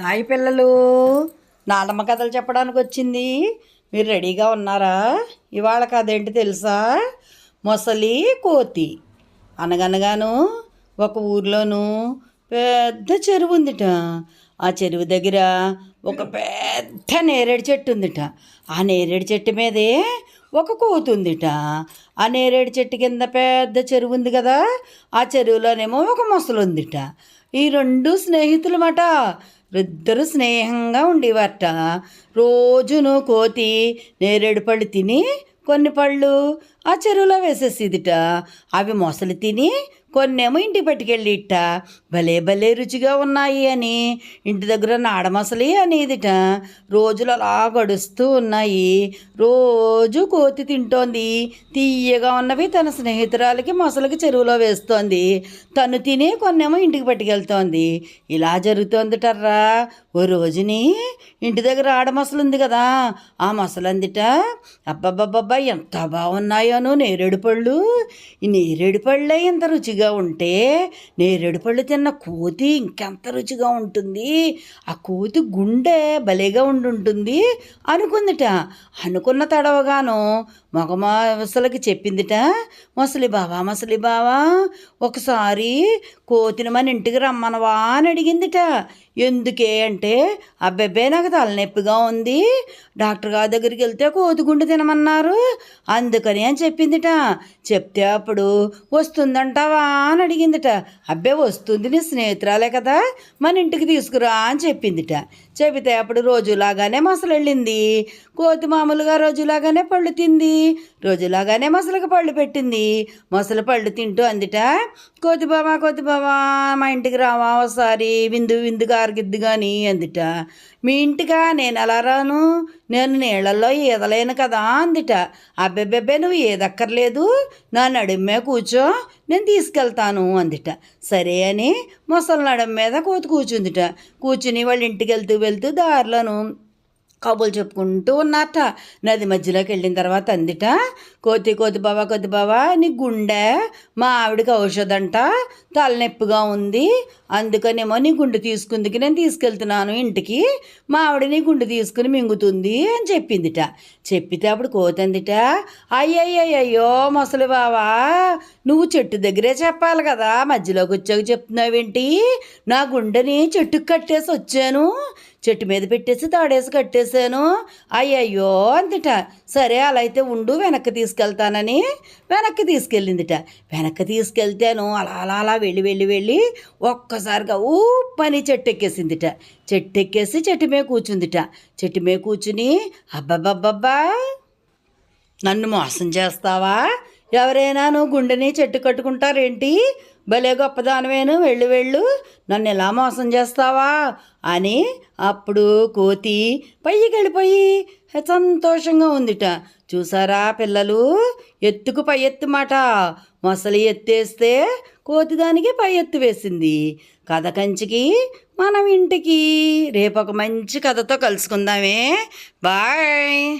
Hi పిల్లలు. నానమ్మ కథలు చెప్పడానికి వచ్చింది. మీరు రెడీగా ఉన్నారా? ఇవాళ కథ ఏంటి తెలుసా? మొసలి కోతి. అనగనగాను ఒక ఊర్లోను పెద్ద చెరువు ఉందిట. ఆ చెరువు దగ్గర ఒక పెద్ద నేరేడు చెట్టు ఉందిట. ఆ నేరేడు చెట్టు మీదే ఒక కోతి ఉందిట. ఆ నేరేడు చెట్టు కింద పెద్ద చెరువు ఉంది కదా ఆ చెరువులోనేమో ఒక మొసలు ఉందిట. ఈ రెండు స్నేహితులమాట ఇద్దరు స్నేహంగా ఉండేవారట. రోజును కోతి నేరేడు పళ్ళు తిని కొన్ని పళ్ళు ఆ చెరువులో వేసేసిదిట. అవి మొసలు తిని కొన్నేమో ఇంటికి పట్టుకెళ్ళి భలే భలే రుచిగా ఉన్నాయి అని. ఇంటి దగ్గర నాడమసలి అనేదిట. రోజులు అలా గడుస్తూ ఉన్నాయి. రోజు కోతి తింటోంది. తీయగా ఉన్నవి తన స్నేహితురాలకి మొసలికి చెరువులో వేస్తోంది. తను తిని కొన్నేమో ఇంటికి పట్టుకెళ్తోంది. ఇలా జరుగుతోందిటర్రా. ఓ రోజుని ఇంటి దగ్గర ఆడమసలు ఉంది కదా. ఆ మొసలు అందిట అబ్బబ్బబ్బబ్బా ఎంత బాగున్నాయోను నేరేడు పళ్ళు. ఈ నేరేడు పళ్ళే ఇంత రుచిగా ఉంటే నేరేడు పళ్ళు తిన్న కోతి ఇంకెంత రుచిగా ఉంటుంది. ఆ కోతి గుండె భలేగా ఉండుంటుంది అనుకుందిట. అనుకున్న తడవగాను మగ ముసలికి చెప్పిందిట ముసలి బావా ముసలి బావా ఒకసారి కోతిని మన ఇంటికి రమ్మనవా అని అడిగిందిట. ఎందుకే? అంటే అబ్బాయి నాకు తలనొప్పిగా ఉంది. డాక్టర్ గారి దగ్గరికి వెళ్తే కోతి గుండె తినమన్నారు. అందుకని అని చెప్పిందిట. చెప్తే అప్పుడు వస్తుందంటావా? అని అడిగిందిట. అబ్బే వస్తుంది నీ స్నేహితురాలే కదా మన ఇంటికి తీసుకురా అని చెప్పిందిట. చెబితే అప్పుడు రోజులాగానే మసలు వెళ్ళింది కోతి మామూలుగా రోజులాగానే పళ్ళు తింది. రోజులాగానే మసలకు పళ్ళు పెట్టింది. మసలు పళ్ళు తింటూ అందిట కోతి బావా కోతి బావా మా ఇంటికి రావా ఒకసారి విందు విందుగా అరిగిద్ది కానీ అందిట. మీ ఇంటికా? నేను ఎలా రాను? నేను నీళ్ళల్లో ఈదలేను కదా అందిట. అబ్బెబ్బెబ్బే నువ్వు ఏదక్కర్లేదు నా నడుమే కూర్చో నేను తీసుకెళ్తాను అందిట. సరే అని మొసలి నడుం మీద కోతి కూర్చుందిట కూర్చుని వాళ్ళ ఇంటికి వెళ్తూ వెళ్తూ దారిలోను కబులు చెప్పుకుంటూ ఉన్నారట. నది మధ్యలోకి వెళ్ళిన తర్వాత అందిట కోతి కోతి బావా కోతి బావా నీ గుండె మా ఆవిడకి ఔషధంట తలనొప్పిగా ఉంది. అందుకనేమో నీ గుండె తీసుకుందికి నేను తీసుకెళ్తున్నాను ఇంటికి. మా ఆవిడ నీ గుండె తీసుకుని మింగుతుంది అని చెప్పిందిట. చెప్పితే అప్పుడు కోతి అందిట అయ్యయ్యయ్యో ముసలి బావా నువ్వు చెట్టు దగ్గరే చెప్పాలి కదా మధ్యలోకి వచ్చాక చెప్తున్నావేంటి? నా గుండెని చెట్టుకు కట్టేసి వచ్చాను. చెట్టు మీద పెట్టేసి తాడేసి కట్టేశాను. అయ్యయ్యో అందిట. సరే అలా అయితే ఉండు వెనక్కి తీసుకెళ్తానని వెనక్కి తీసుకెళ్ళిందిట. వెనక్కి తీసుకెళ్తాను. అలా అలా అలా వెళ్ళి వెళ్ళి వెళ్ళి ఒక్కసారిగా ఊపని చెట్టు ఎక్కేసిందిట చెట్టు ఎక్కేసి చెట్టు మీద కూర్చుందిట. చెట్టు మీద కూర్చుని అబ్బబ్బబ్బబ్బా నన్ను మోసం చేస్తావా? ఎవరైనా నువ్వు గుండెని చెట్టు కట్టుకుంటారేంటి? భలే గొప్పదానమేను వెళ్ళు వెళ్ళు. నన్ను ఎలా మోసం చేస్తావా? అని అప్పుడు కోతి పైకి వెళ్ళిపోయి సంతోషంగా ఉందిట. చూసారా పిల్లలు? ఎత్తుకు పై ఎత్తు మాట. మొసలి ఎత్తేస్తే కోతి దానికి పై ఎత్తు వేసింది. కథ కంచికి మనం ఇంటికి. రేపు ఒక మంచి కథతో కలుసుకుందామే. బాయ్.